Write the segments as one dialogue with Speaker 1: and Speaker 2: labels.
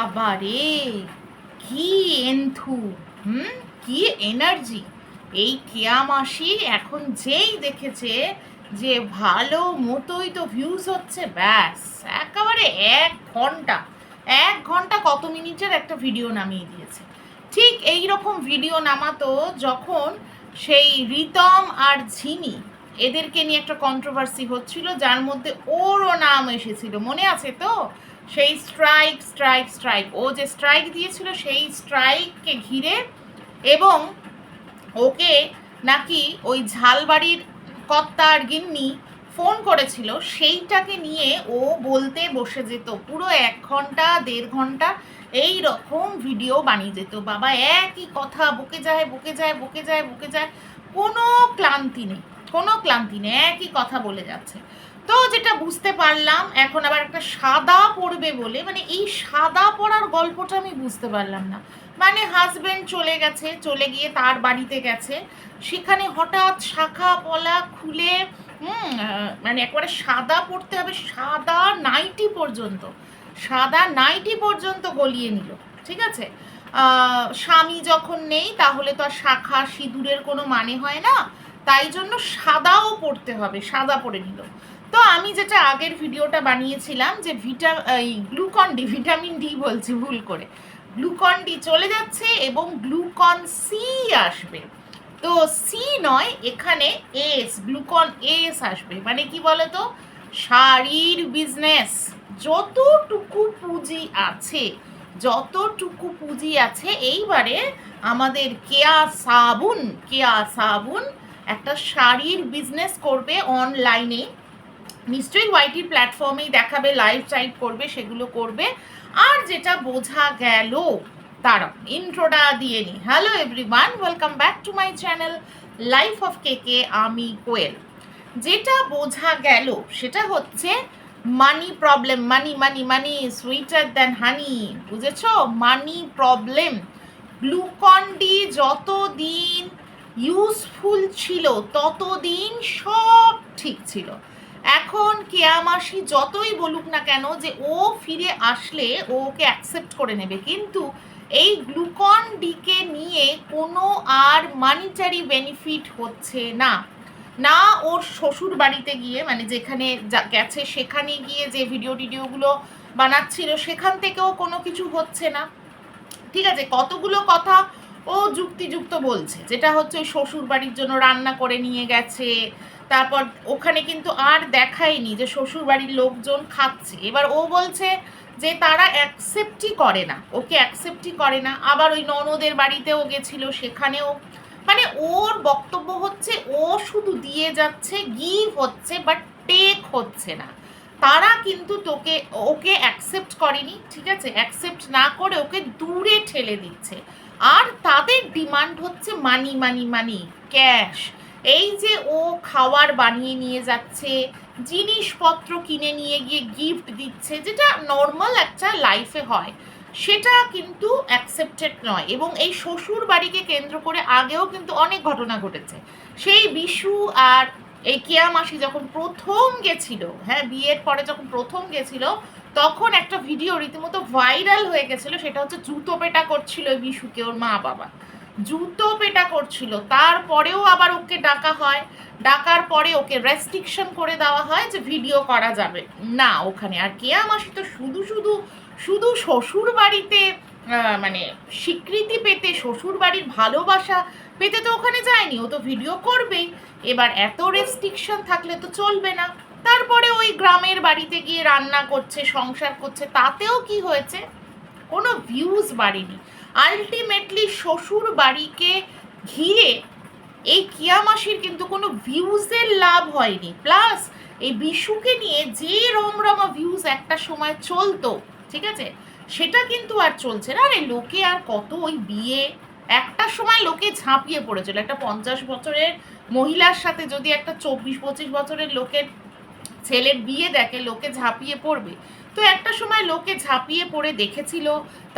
Speaker 1: আবারে, কি এন্থু, হুম? কি এনার্জি। এই কেয়া মাসি এখন যেই দেখেছে যে ভালো মতোই তো ভিউজ হচ্ছে, ব্যাস, একেবারে এক ঘণ্টা এক ঘণ্টা কত মিনিটের একটা ভিডিও নামিয়ে দিয়েছে। ঠিক এই রকম ভিডিও নামাতো যখন সেই রিতম আর ঝিনি এদেরকে নিয়ে একটা কন্ট্রোভার্সি হচ্ছিল, যার মধ্যে ওরও নাম এসেছিল, মনে আছে তো? সেই স্ট্রাইক স্ট্রাইক স্ট্রাইক ও যে স্ট্রাইক দিয়েছিল, সেই স্ট্রাইককে ঘিরে এবং ওকে নাকি ওই ঝালবাড়ির কর্তা আর গিন্নি ফোন করেছিল, সেইটাকে নিয়ে ও বলতে বসে যেত। পুরো এক ঘণ্টা, দেড় ঘণ্টা এই রকম ভিডিও বানিয়ে যেত। বাবা, একই কথা, বকে যায় বকে যায় বকে যায় বকে যায়। কোনো ক্লান্তি নেই, কোনো ক্লান্তি নেই, একই কথা বলে যাচ্ছে। তো যেটা বুঝতে পারলাম, এখন আবার একটা সাদা পড়বে বলে মানে এই সাদা পড়ার গল্পটা আমি বুঝতে পারলাম না। মানে হাজবেন্ড চলে গেছে, চলে গিয়ে তার বাড়িতে গেছে। সেখানে হঠাৎ শাখা পলা খুলে, হুম মানে একবারে সাদা পড়তে হবে, সাদা নাইটি পর্যন্ত, সাদা নাইটি পর্যন্ত গলিয়ে নিল, ঠিক আছে? স্বামী যখন নেই, তাহলে তো আর শাখা সিঁদুরের কোনো মানে হয় না, তাই জন্য সাদাও পড়তে হবে, সাদা পড়ে নিল। তো আমি যেটা আগের ভিডিওটা বানিয়েছিলাম যে ভিটা, এই গ্লুকন ডি, ভিটামিন ডি বলছি ভুল করে। গ্লুকন ডি চলে যাচ্ছে এবং গ্লুকন সি আসবে। তো সি নয়, এখানে এস, গ্লুকন এস আসবে। মানে কি বলতো? শাড়ির বিজনেস যতটুকু পুঁজি আছে, যতটুকু পুঁজি আছে, এইবারে আমাদের কেয়া সাবুন কেয়া সাবুন একটা শাড়ির বিজনেস করবে অনলাইনে নিশ্চয়ই ওয়াইটির প্ল্যাটফর্মেই দেখাবে লাইভ টাইপ করবে, সেগুলো করবে। আর যেটা বোঝা গেল তারা ইন্ট্রোটা দিয়ে নি। Hello everyone welcome back to my channel life of K K আমি কোয়েল। যেটা বোঝা গেল, সেটা হচ্ছে money problem money money money sweeter than honey বুঝেছ? মানি প্রবলেম গ্লুকন ডি যতদিন ইউজফুল ছিল, ততদিন সব ঠিক ছিল। এখন কেয়ামাসি যতই বলুক না কেন যে ও ফিরে আসলে ও ওকে অ্যাকসেপ্ট করে নেবে। কিন্তু এই গ্লুকন ডিকে নিয়ে কোনো আর মানিটারি বেনিফিট হচ্ছে না। না ওর শ্বশুর বাড়িতে গিয়ে মানে যেখানে গেছে সেখানে গিয়ে যে ভিডিও টিডিওগুলো বানাচ্ছিল, সেখান থেকেও কোনো কিছু হচ্ছে না। ঠিক আছে, কতগুলো কথা ও যুক্তিযুক্ত বলছে। যেটা হচ্ছে ওই শ্বশুর বাড়ির জন্য রান্না করে নিয়ে গেছে তারপর ওখানে কিন্তু আর দেখায়নি যে শ্বশুর বাড়ির লোকজন খাচ্ছে। এবার ও বলছে যে তারা অ্যাকসেপ্টই করে না। ওকে অ্যাকসেপ্টই করে না। আবার ওই ননদের বাড়িতেও গেছিল সেখানেও। মানে ওর বক্তব্য হচ্ছে, ও শুধু দিয়ে যাচ্ছে গিভ হচ্ছে বাট টেক হচ্ছে না। তারা কিন্তু তোকে, ওকে অ্যাকসেপ্ট করেনি, ঠিক আছে? অ্যাকসেপ্ট না করে ওকে দূরে ঠেলে দিচ্ছে। আর তাদের ডিমান্ড হচ্ছে মানি মানি মানি ক্যাশ এই যে ও খাওয়ার বানিয়ে নিয়ে যাচ্ছে, জিনিসপত্র কিনে নিয়ে গিয়ে গিফট দিচ্ছে, যেটা নর্মাল একটা লাইফে হয়, সেটা কিন্তু অ্যাকসেপ্টেড নয়। এবং এই শ্বশুর বাড়িকে কেন্দ্র করে আগেও কিন্তু অনেক ঘটনা ঘটেছে। সেই বিশু আর এই কেয়া মাসি যখন প্রথম গেছিল হ্যাঁ বিয়ের পরে যখন প্রথম গেছিল, তখন একটা ভিডিও রীতিমতো ভাইরাল হয়ে গেছিল, সেটা হচ্ছে জুতো পেটা করছিল বিশুকে, ওর মা বাবা জুতো পেটা করছিল। তারপরেও আবার ওকে ডাকা হয়। ডাকার পরে ওকে রেস্ট্রিকশন করে দেওয়া হয় যে ভিডিও করা যাবে। না, ওখানে আর কেয়া মাসি তো শুধু শুধু শুধু শ্বশুর বাড়িতে মানে স্বীকৃতি পেতে, শ্বশুর বাড়ির ভালোবাসা পেতে তো ওখানে যায়নি। ও তো ভিডিও করবেই। এবার এত রেস্ট্রিকশন থাকলে তো চলবে না। তারপরে ওই গ্রামের বাড়িতে গিয়ে রান্না করছে, সংসার করছে, তাতেও কি হয়েছে? কোনো ভিউজ বাড়েনি। আলটিমেটলি শ্বশুর বাড়িকে ঘিরে এই কিয়ামাসির কিন্তু কোনো ভিউজের লাভ হয়নি। প্লাস এই বিশুকে নিয়ে যে রমরমা ভিউজ একটা সময় চলতো, ঠিক আছে? সেটা কিন্তু আর চলছে না। আরে, লোকে আর কত ওই বিয়ে, একটা সময় লোকে ঝাঁপিয়ে পড়েছিল। একটা পঞ্চাশ বছরের মহিলার সাথে যদি একটা চব্বিশ পঁচিশ বছরের লোকের ছেলের বিয়ে দেখে, লোকে ঝাঁপিয়ে পড়বে। তো একটা সময় লোকে ঝাঁপিয়ে পড়ে দেখেছিল।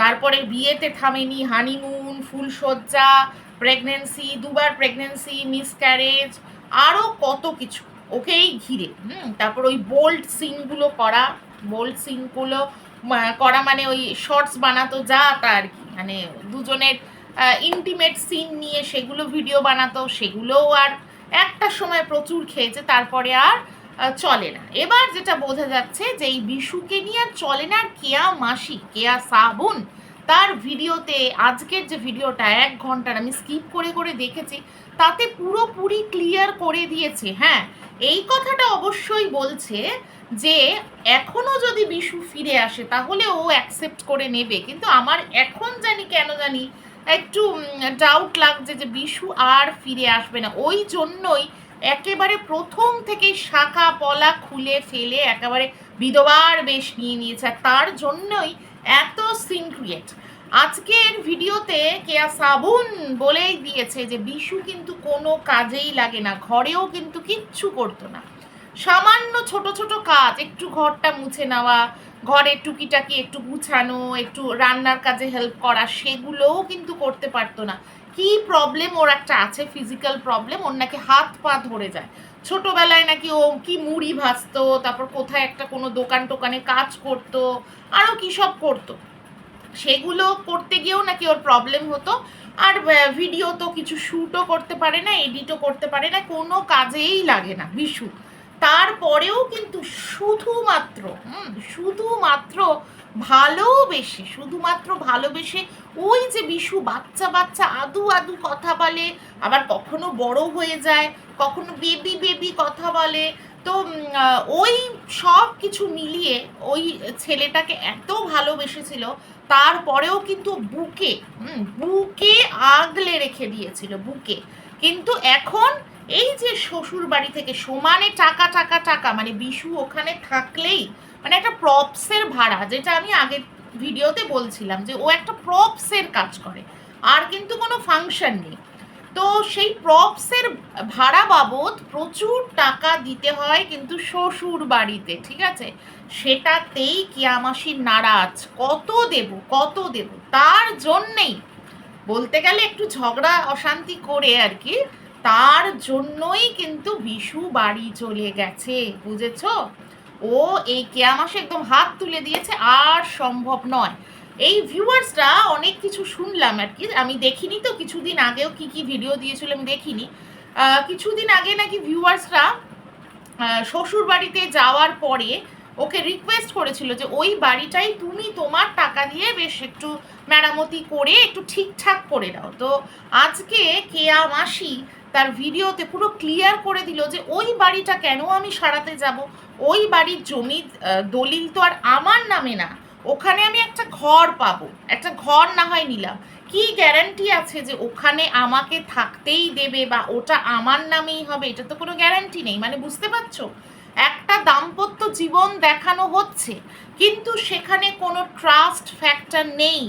Speaker 1: তারপরে বিয়েতে থামেনি হানিমুন ফুলসজ্জা প্রেগনেন্সি দুবার প্রেগনেন্সি মিসক্যারেজ আরও কত কিছু। ওকেই ঘিরে, হুম, তারপর ওই বোল্ড সিনগুলো করা বোল্ড সিনগুলো করা মানে ওই শর্টস বানাতো যা তা আর কি। মানে দুজনের ইন্টিমেট সিন নিয়ে সেগুলো ভিডিও বানাতো, সেগুলোও আর একটা সময় প্রচুর খেয়েছে, তারপরে আর চলে না। এবার যেটা বোঝা যাচ্ছে যে এই বিশুকে নিয়ে আর চলে না কেয়া মাসি, কেয়া সাবুন, তার ভিডিওতে আজকের যে ভিডিওটা, এক ঘণ্টার আমি স্কিপ করে করে দেখেছি, তাতে পুরোপুরি ক্লিয়ার করে দিয়েছে। হ্যাঁ এই কথাটা অবশ্যই বলছে যে এখনও যদি বিশু ফিরে আসে, তাহলে ও অ্যাকসেপ্ট করে নেবে। কিন্তু আমার এখন জানি, কেন জানি একটু ডাউট লাগছে যে বিশু আর ফিরে আসবে না। ওই জন্যই একেবারে প্রথম থেকেই শাখা পলা খুলে ফেলে একেবারে বিধবার বেশ নিয়ে নিয়েছে। তার জন্যই এত সিন ক্রিয়েট আজকের ভিডিওতে কেয়া সাবুন বলেই দিয়েছে যে, বিশু কিন্তু কোনো কাজেই লাগে না, ঘরেও কিন্তু কিচ্ছু করতো না। সামান্য ছোট ছোট কাজ, একটু ঘরটা মুছে নেওয়া ঘরের টুকিটাকি একটু গুছানো, একটু রান্নার কাজে হেল্প করা, সেগুলোও কিন্তু করতে পারতো না। কি প্রবলেম ওর একটা আছে ফিজিক্যাল প্রবলেম ওর নাকি হাত পা ধরে যায়। ছোটবেলায় নাকি ও কি মুড়ি ভাজতো তারপর কোথায় একটা কোনো দোকান টোকানে কাজ করতো আরও কী সব করতো। সেগুলো করতে গিয়েও নাকি ওর প্রবলেম হতো। আর ভিডিও তো কিছু শ্যুটও করতে পারে না এডিটও করতে পারে না কোনো কাজেই লাগে না বিশু। তারপরেও কিন্তু শুধুমাত্র হুম, শুধুমাত্র ভালোবেসে শুধুমাত্র ভালোবেসে ওই যে বিশু বাচ্চা বাচ্চা আদু আদু কথা বলে, আবার কখনো বড় হয়ে যায়, কখনো বেবি বেবি কথা বলে। তো ওই সব কিছু মিলিয়ে ওই ছেলেটাকে এত ভালোবেসেছিল, তারপরেও কিন্তু বুকে বুকে আগলে রেখে দিয়েছিল, বুকে। কিন্তু এখন এই যে শ্বশুর বাড়ি থেকে সমানে টাকা টাকা টাকা মানে বিশু ওখানে থাকলেই মানে একটা প্রপসের ভাড়া, যেটা আমি আগের ভিডিওতে বলছিলাম যে ও একটা প্রপসের কাজ করে, আর কিন্তু কোনো ফাংশন নেই। তো সেই প্রপসের ভাড়া বাবদ প্রচুর টাকা দিতে হয় কিন্তু শ্বশুর বাড়িতে, ঠিক আছে? সেটাতেই কিয়ামাসির নারাজ। কত দেব কত দেব? তার জন্যেই, বলতে গেলে একটু ঝগড়া, অশান্তি করে আর কি, তার জন্যই কিন্তু বিশু বাড়ি চলে গেছে, বুঝেছ? ও এই কেয়ামাসে একদম হাত তুলে দিয়েছে, আর সম্ভব নয়। এই ভিউয়ার্সরা অনেক কিছু শুনলাম আর কি, আমি দেখিনি তো, কিছুদিন আগেও কি কি ভিডিও দিয়েছিল আমি দেখিনি। কিছুদিন আগে নাকি ভিউয়ার্সরা শ্বশুর বাড়িতে যাওয়ার পরে ওকে রিকোয়েস্ট করেছিল যে, ওই বাড়িটাই তুমি তোমার টাকা দিয়ে বেশ একটু মেরামতি করে, একটু ঠিকঠাক করে দাও তো আজকে কেয়া মাসি তার ভিডিওতে পুরো ক্লিয়ার করে দিল যে ওই বাড়িটা কেন আমি সারাতে যাব? ওই বাড়ির জমি দলিল তো আর আমার নামে না। ওখানে আমি একটা ঘর পাবো। একটা ঘর না হয় নিলাম। কি গ্যারান্টি আছে যে ওখানে আমাকে থাকতেই দেবে বা ওটা আমার নামেই হবে? এটা তো কোনো গ্যারান্টি নেই। মানে বুঝতে পারছ? একটা দাম্পত্য জীবন দেখানো হচ্ছে। কিন্তু সেখানে কোনো ট্রাস্ট ফ্যাক্টর নেই।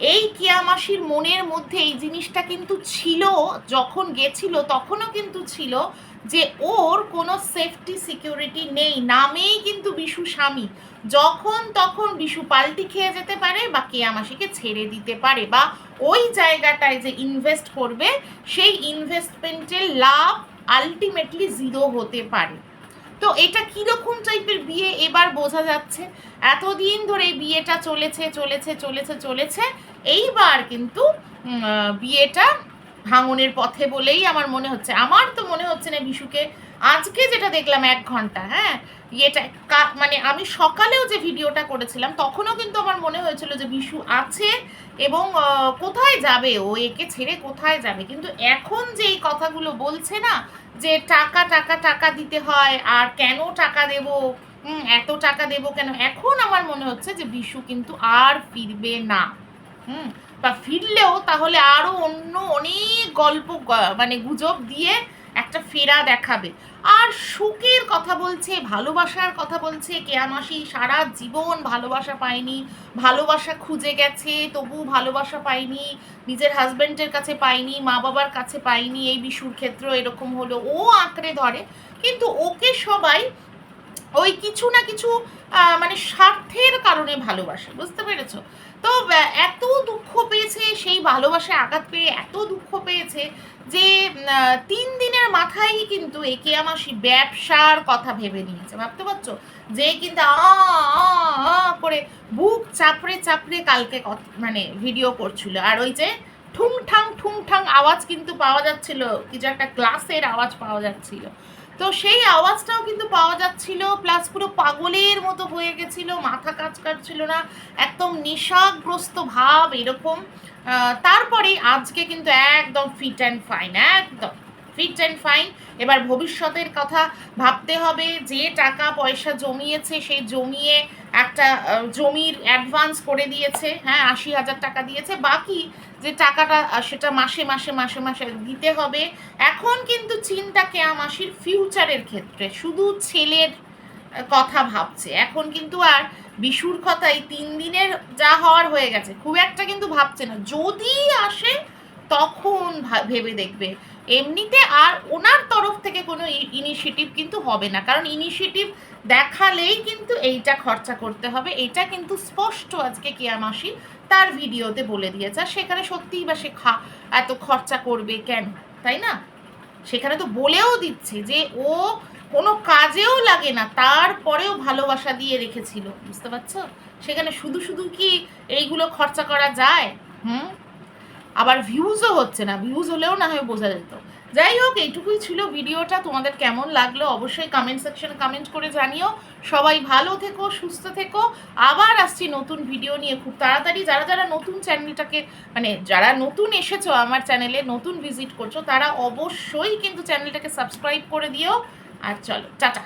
Speaker 1: এই কিয়ামাসির মনের মধ্যে এই জিনিসটা কিন্তু ছিল, যখন গেছিল, তখনও কিন্তু ছিল যে ওর কোনো সেফটি সিকিউরিটি নেই। নামেই কিন্তু বিশু স্বামী। যখন তখন বিশু পাল্টি খেয়ে যেতে পারে বা কেয়ামাসিকে ছেড়ে দিতে পারে বা ওই জায়গাটায় যে ইনভেস্ট করবে, সেই ইনভেস্টমেন্টের লাভ আলটিমেটলি জিরো হতে পারে। তো এটা কীরকম টাইপের বিয়ে এবার বোঝা যাচ্ছে। এতদিন ধরে বিয়েটা চলেছে চলেছে চলেছে চলেছে। এইবার কিন্তু বিয়েটা ভাঙনের পথে বলেই আমার মনে হচ্ছে। আমার তো মনে হচ্ছে না বিশুকে আজকে যেটা দেখলাম এক ঘণ্টা হ্যাঁ কা- মানে আমি সকালেও যে ভিডিওটা করেছিলাম, তখনও কিন্তু আমার মনে হয়েছিল যে বিশু আছে এবং কোথায় যাবে ও, একে ছেড়ে কোথায় যাবে? কিন্তু এখন যে এই কথাগুলো বলছে না, যে টাকা টাকা টাকা দিতে হয়, আর কেন টাকা দেব এত টাকা দেব কেন? এখন আমার মনে হচ্ছে যে বিশু কিন্তু আর ফিরবে না, হুম, বা ফিরলেও তাহলে আরও অন্য অনেক গল্প মানে গুজব দিয়ে একটা ফেরা দেখাবে। আর সুখের কথা বলছে, ভালোবাসার কথা বলছে কেয়ামাসি সারা জীবন ভালোবাসা পায়নি, ভালোবাসা খুঁজে গেছে তবু ভালোবাসা পায়নি, নিজের হাজবেন্ডের কাছে পায়নি, মা বাবার কাছে পায়নি, এই বিশুর ক্ষেত্র এরকম হলো। ও আঁকড়ে ধরে, কিন্তু ওকে সবাই ওই কিছু না কিছু মানে স্বার্থের কারণে ভালোবাসে, বুঝতে পেরেছ? তো এত দুঃখ পেয়েছে, সেই ভালোবাসায় আঘাত পেয়ে এত দুঃখ পেয়েছে যে তিন মাথায় কিন্তু একে আমার ব্যবসার কথা ভেবে নিয়েছে, ভাবতে পারছ? যে কিন্তু করে বুক চাপড়ে চাপড়ে কালকে মানে ভিডিও করছিল। আর ওই যে ঠুংঠাং ঠুংঠাং আওয়াজ কিন্তু পাওয়া যাচ্ছিল কিছু একটা ক্লাসের আওয়াজ পাওয়া যাচ্ছিল। তো সেই আওয়াজটাও কিন্তু পাওয়া যাচ্ছিল প্লাস পুরো পাগলের মতো হয়ে গেছিল, মাথা কাজ কাটছিল না, একদম নেশাগ্রস্ত ভাব এরকম। তারপরে আজকে কিন্তু একদম ফিট অ্যান্ড ফাইন একদম। ফিট অ্যান্ড ফাইন এবার ভবিষ্যতের কথা ভাবতে হবে, যে টাকা পয়সা জমিয়েছে সেই জমিয়ে একটা জমির অ্যাডভান্স করে দিয়েছে হ্যাঁ আশি হাজার টাকা দিয়েছে। বাকি যে টাকাটা সেটা মাসে মাসে মাসে মাসে দিতে হবে। এখন কিন্তু চিন্তা কেয়া মাসির ফিউচারের ক্ষেত্রে। শুধু ছেলের কথা ভাবছে। এখন কিন্তু আর বিশুর কথাই তিন দিনের যা হওয়ার হয়ে গেছে, খুব একটা কিন্তু ভাবছে না। যদি আসে, তখন ভেবে দেখবে। এমনিতে আর ওনার তরফ থেকে কোনো ইনিশিয়েটিভ কিন্তু হবে না। কারণ ইনিশিয়েটিভ দেখালেই কিন্তু এইটা খরচা করতে হবে। এটা কিন্তু স্পষ্ট আজকে কেয়া মাসি তার ভিডিওতে বলে দিয়েছে। আর সেখানে সত্যিই বা সে খা এত খরচা করবে কেন? তাই না? সেখানে তো বলেও দিচ্ছে যে ও কোনো কাজেও লাগে না, তারপরেও ভালোবাসা দিয়ে রেখেছিল। বুঝতে পারছ? সেখানে শুধু শুধু কি এইগুলো খরচা করা যায়? হুম? আবার ভিউজও হচ্ছে না ভিউজ হলেও না হয় বোঝা যেত। যাই হোক, এইটুকুই ছিল ভিডিওটা, তোমাদের কেমন লাগল অবশ্যই কমেন্ট সেকশনে কমেন্ট করে জানিও। সবাই ভালো থেকো, সুস্থ থেকো। আবার আসছি নতুন ভিডিও নিয়ে খুব তাড়াতাড়ি। যারা যারা নতুন চ্যানেলটাকে মানে যারা নতুন এসেছ আমার চ্যানেলে নতুন ভিজিট করছ, তারা অবশ্যই কিন্তু চ্যানেলটাকে সাবস্ক্রাইব করে দিও। আর চলো, টাটা।